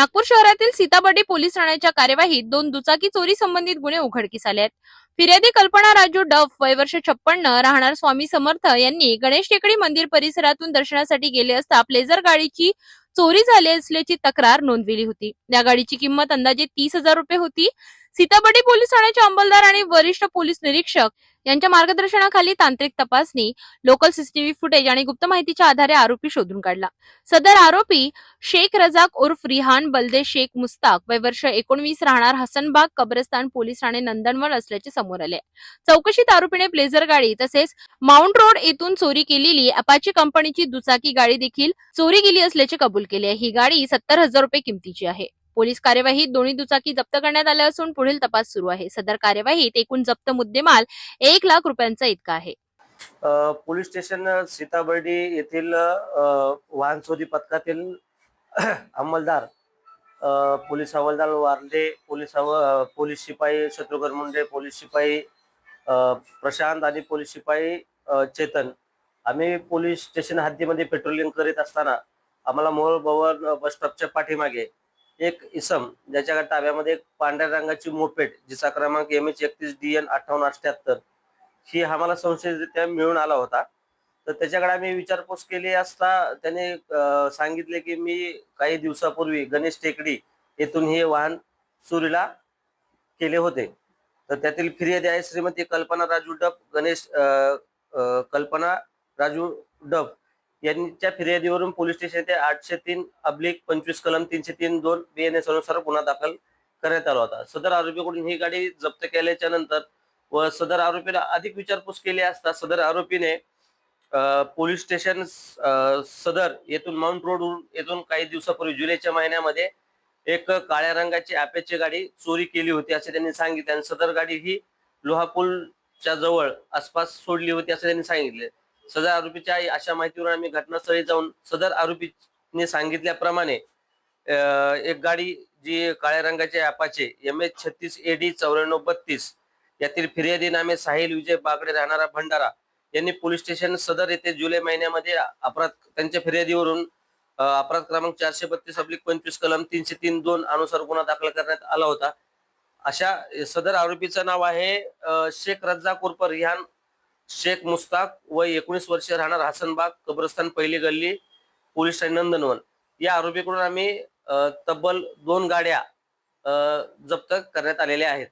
नागपूर शहरातील सीताबर्डी पोलीस ठाण्याच्या कार्यवाहीत दोन दुचाकी चोरी संबंधित गुन्हे उघडकीस आले आहेत. फिर्यादी कल्पना राजू डफ वय वर्ष छप्पन्न राहणार स्वामी समर्थ यांनी गणेश टेकडी मंदिर परिसरातून दर्शनासाठी गेले असता प्लेझर गाडीची चोरी झाली असल्याची तक्रार नोंदविली होती. या गाडीची किंमत अंदाजे तीस हजार रुपये होती. सीताबडी पोलीस ठाण्याचे अंमलदार आणि वरिष्ठ पोलीस निरीक्षक यांच्या मार्गदर्शनाखाली तांत्रिक तपासणी लोकल सीसीटीव्ही फुटेज आणि गुप्त माहितीच्या आधारे आरोपी शोधून काढला. सदर आरोपी शेख रजाक उर्फ रिहान बलदे शेख मुस्ताक वय वर्ष एकोणवीस राहणार हसनबाग कब्रस्तान पोलीस ठाणे नंदनवन असल्याचे समोर आले. चौकशीत आरोपीने ब्लेझर गाडी तसेच माउंट रोड येथून चोरी केलेली अपाची कंपनीची दुचाकी गाडी देखील चोरी केली असल्याचे कबूल केले आहे. ही गाडी सत्तर हजार रुपये किमतीची आहे. पोलीस कार्यवाहीत दोन्ही दुचाकी जप्त करण्यात आल्या असून पुढील तपास सुरू आहे. सदर कार्यवाहीत एकूण जप्त मुद्देमाल एक लाख रुपयांचा इतका आहे. पोलीस स्टेशन सीताबर्डी येथील वाहन शोधी पथकातील अंमलदार अ, पोलीस हवालदार वारले पोलीस हव पोलीस शिपाई शत्रुघ्न मुंडे पोलीस शिपाई प्रशांत आणि पोलीस शिपाई चेतन. आम्ही पोलीस स्टेशन हद्दीमध्ये पेट्रोलिंग करीत असताना आम्हाला मोहोळ भवन बस स्टॉपच्या पाठीमागे एक इसम ज्याच्या ताब्यामध्ये एक पांढऱ्या रंगाची मोपेट जिचा क्रमांक एम एच एकतीस डी एन अठ्ठावन्न अठ्याहत्तर ही आम्हाला संशयरित्या मिळून आला होता. तर त्याच्याकडे आम्ही विचारपूस केली असता त्याने सांगितले की मी काही दिवसापूर्वी गणेश टेकडी येथून हे वाहन चोरीला केले होते. तर त्यातील फिर्यादी आहे श्रीमती कल्पना राजू डब गणेश कल्पना राजू डब. यांच्या फिर्यादीवरून पोलीस स्टेशन येथे आठशे तीन अब्लिक पंचवीस कलम तीनशे तीन दोन बी एन एस अनुसार गुन्हा दाखल करण्यात आला होता. सदर आरोपीकडून ही गाडी जप्त केल्याच्यानंतर व सदर आरोपीला अधिक विचारपूस केली असता सदर आरोपीने पोलीस स्टेशन सदर येथून माउंट रोड येथून काही दिवसापूर्वी जुलैच्या महिन्यामध्ये एक काळ्या रंगाची ॲपेची गाडी चोरी केली होती असे त्यांनी सांगितले आणि सदर गाडी ही लोहापूलच्या जवळ आसपास सोडली होती असे त्यांनी सांगितले. सदर आरोपीच्या अशा माहितीवरून आम्ही घटनास्थळी जाऊन सदर आरोपीने सांगितल्याप्रमाणे एक गाडी जी काळ्या रंगाची ॲपाचे एम एच छत्तीस ए डी चौऱ्याण्णव बत्तीस यातील फिर्यादी नामे साहिल विजय बागडे राहणारा भंडारा यांनी पोलीस स्टेशन सदर येथे जुलै महिन्यामध्ये अपराध त्यांच्या फिर्यादीवरून अपराध क्रमांक चारशे बत्तीस अब्लिक पंचवीस कलम तीनशे तीन दोन अनुसार गुन्हा दाखल करण्यात आला होता. अशा सदर आरोपीचं नाव आहे शेख रज्जाक उर्फ रिहान शेख मुस्ताक व एकोणीस वर्षे राहणार हसनबाग कब्रस्तान पहिली गल्ली पोलीस ठाणे नंदनवन. या आरोपीकडून आम्ही तब्बल दोन गाड्या जप्त करण्यात आलेल्या आहेत.